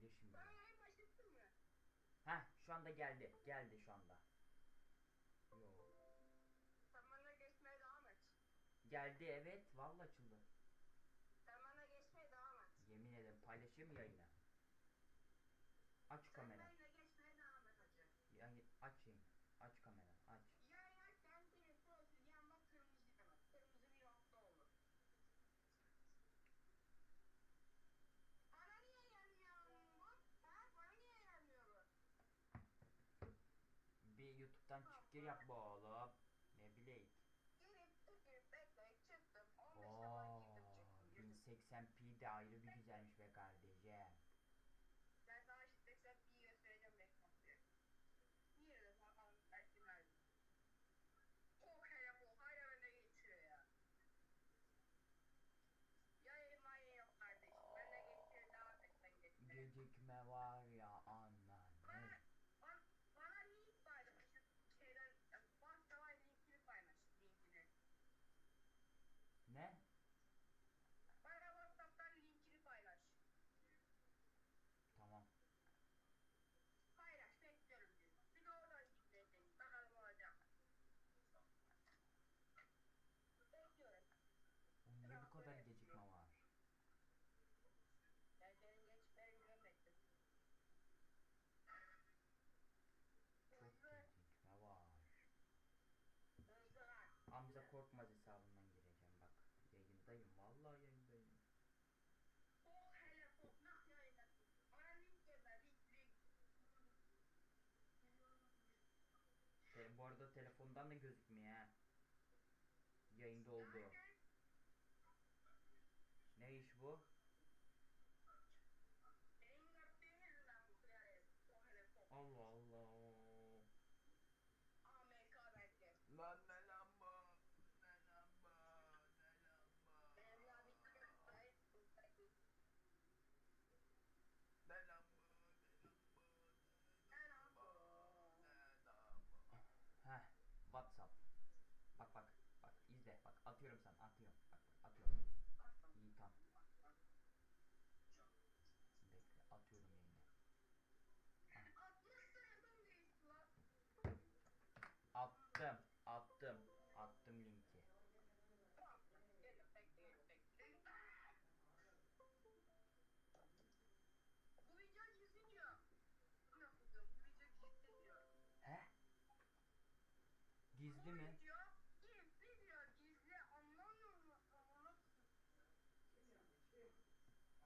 Gelir şimdi. Heh şu anda geldi. Geldi şu anda. Yo. Sen bana geçmeye devam et. Geldi evet. Vallahi açıldı. Sen bana geçmeye devam et. Yemin ederim paylaşayım mı yayını? Aç Sen kamera. benimle geçmeye devam et hacı. Yani aç yayını. Aç kamera. Aç. Yayın açsan senin profil yanında kırmızı demek. Kırmızı bir nokta olur. Bana niye gelmiyor bu? Ha? Bana niye gelmiyor bu? Bir YouTube'dan çık gir yap oğlum. Ne bileyim. Girip bekleyip çıktım. 15 defa Oo, girdim çıktım. girdim. 1080p de ayrı bir güzelmiş be kardeşim. Ben sana işte sen bir göstereceğim reklam diye. Niye de bakalım belki nerede? Çok hele bu hala önde geçiyor ya. Yayın mayın yok kardeşim. Ben de geçiyor daha beklen geçiyor. Gecikme var ya anne. Bana, bana, bana link paylaş. Şu şeyden, WhatsApp'a linkini paylaş. Linkini. Ne? Bana WhatsApp'tan linkini paylaş. Tamam. Paylaş bekliyorum diyor. Bir de oradan yükleyin. Bakalım olacak. Bekliyorum. O niye bu kadar gecikme var? Ben senin geçmeni görmedim. Çok Hızlı, gecikme var. hızlı lan. Hamza Korkmaz hesabından gireceğim bak. Yayındayım vallahi yayındayım. Bu arada telefondan da gözükmüyor ha. Yayında oldu. Ne iş bu? Benim yaptığım yüzünden bu yani. Oh hele oh. Allah Allah. AMK belki. Lan ne lan bu? Ne lan bu? Ne lan bu? Benim ya bir kırık sayı. Ne lan bu? Ne lan bu? Ne lan bu? Ne lan bu? Heh, WhatsApp. Bak bak, bak izle, bak atıyorum sana, atıyorum. Bak atıyorum. İyi tam. Bekle, atıyorum yayını. Attım, attım, attım linki. Tamam. Gizli diyor. Nasıl diyor? Bu video gizli diyor. He? Gizli Bu mi? video gizli diyor. Gizli anlamıyor musun?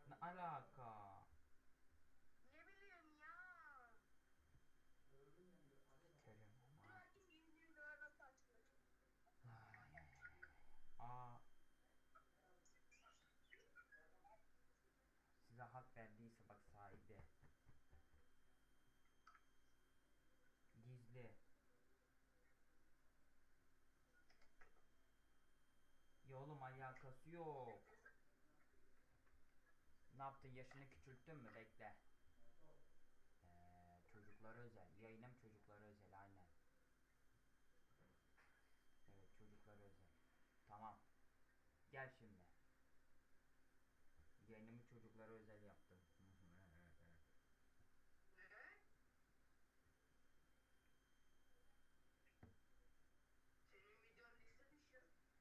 Ne alaka? Ne bileyim ya. Sikerim ama. Aa, size hak verdiyse bak sahibi. Gizli. Ya oğlum alakası yok. Ne yaptın yaşını küçülttün mü bekle. Ee, çocuklara özel. Yayınım çocuklara özel aynen. Evet çocuklara özel. Tamam. Gel şimdi. Yayınımı çocuklara özel yaptım. Ne? Senin videon liste düşüyor.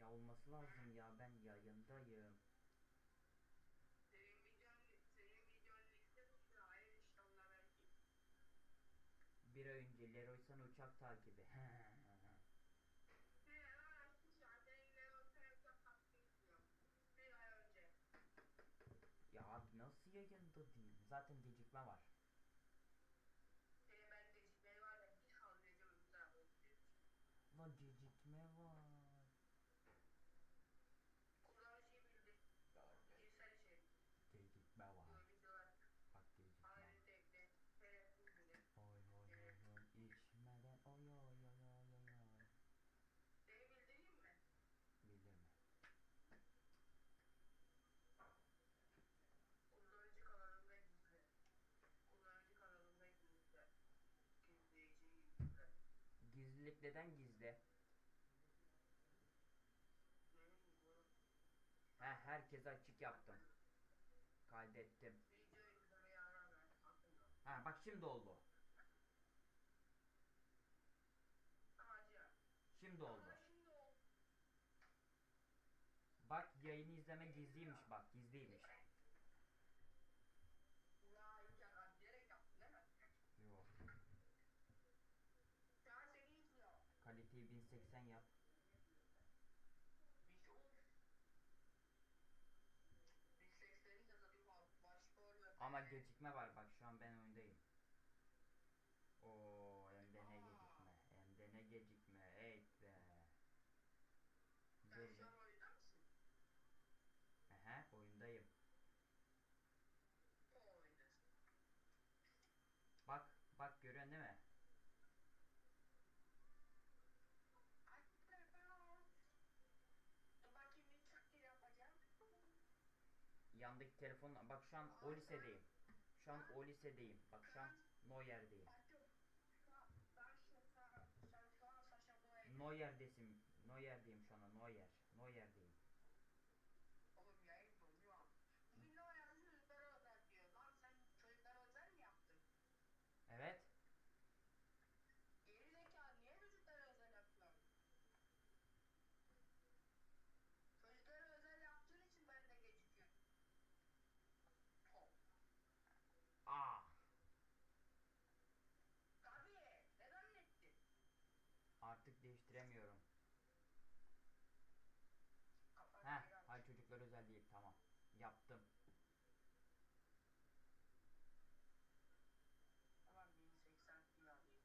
ya olması lazım ya ben yayındayım. Senin videon, senin videon liste. Hayır inşallah belki. Bir ay önce Leroy sana uçak takibi. Ya. Abi nasıl yayında değil? Zaten gecikme var. Senin ben gecikmeyi var ya bir götürüyorum. Lan gecikme var. Neden gizli? He herkese açık yaptım. Kaydettim. Ha bak şimdi oldu. Şimdi oldu. Bak yayını izleme gizliymiş bak gizliymiş. Ya imkan bilerek yaptın değil mi? Yo. Şu an seni izliyor. Kaliteyi 1080 yap. Biz of. Biz sekslerin de zaten var. Başrol ve Ama gecikme var bak şu an ben oyundayım. Oo hem de ne gecikme. Hem de ne gecikme. Evet be. Sen Dur şu be. an oyunda mısın? Ehe oyundayım. O oyundasın. Bak bak görüyorsun değil mi? Dur bakayım bir takdir yapacağım. Yandaki telefonla bak şu an o lisedeyim. Şu an o lisedeyim. Bak şu an. Şu an ben şu an sen şu an saçma boyayı. Neuer'desin. Neuer'deyim şu anda Neuer. Neuer'deyim. Oğlum yayın donuyor. Bugün ne oynadı çocuklara özel diyor. Lan sen çocuklara özel mi yaptın? Evet. Geri zekalı niye çocuklara özel yapıyorsun? Çocuklara özel yaptığın için ben de gecikiyorum. Top. Aa. Tabii. Neden ettin? Artık değiştiremiyorum. Kapat Heh, geri al. hay çocuklar özel değil. Tamam. Yaptım. Tamam 1080 p alayım.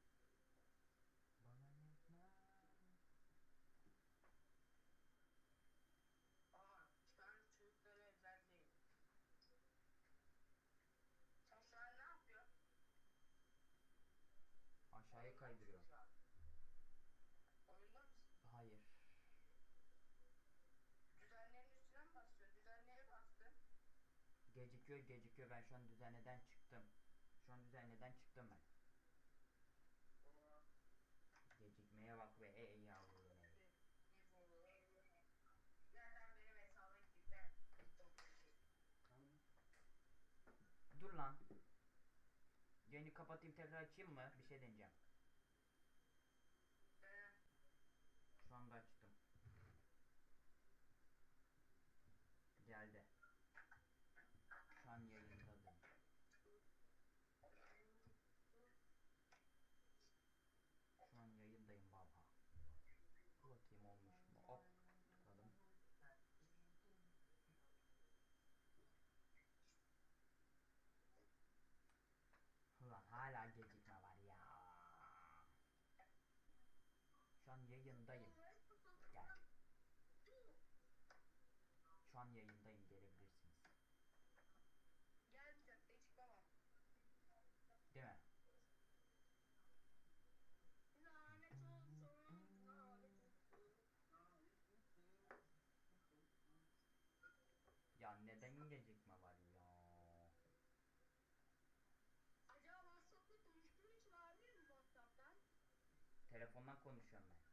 Bana. Aa, ben çocuklara özel değil. Sen şu an ne yapıyorsun? Aşağıya Oyunda Gecikiyor gecikiyor. Ben şu an düzenleden çıktım. Şu an düzenleden çıktım ben. Gecikmeye bak ve ey yavrum ey. Dur lan. Yayını kapatayım tekrar açayım mı? Bir şey deneyeceğim. Ee, Şu anda açtım. Geldi. Şu an yayındadım. Şu an yayındayım baba. Dur bakayım olmuş mu? Hop. Bakalım. Ulan hala gecikme var ya. Şu an yayındayım. Gel. Şu an yayındayım gelebilirsiniz. Gel bir dakika hiç baba. Değil mi? Lanet olsun. Ya neden gecikme var ya? Acaba WhatsApp'ta konuştuğun için olabilir mi WhatsApp'tan? Telefondan konuşuyorum ben.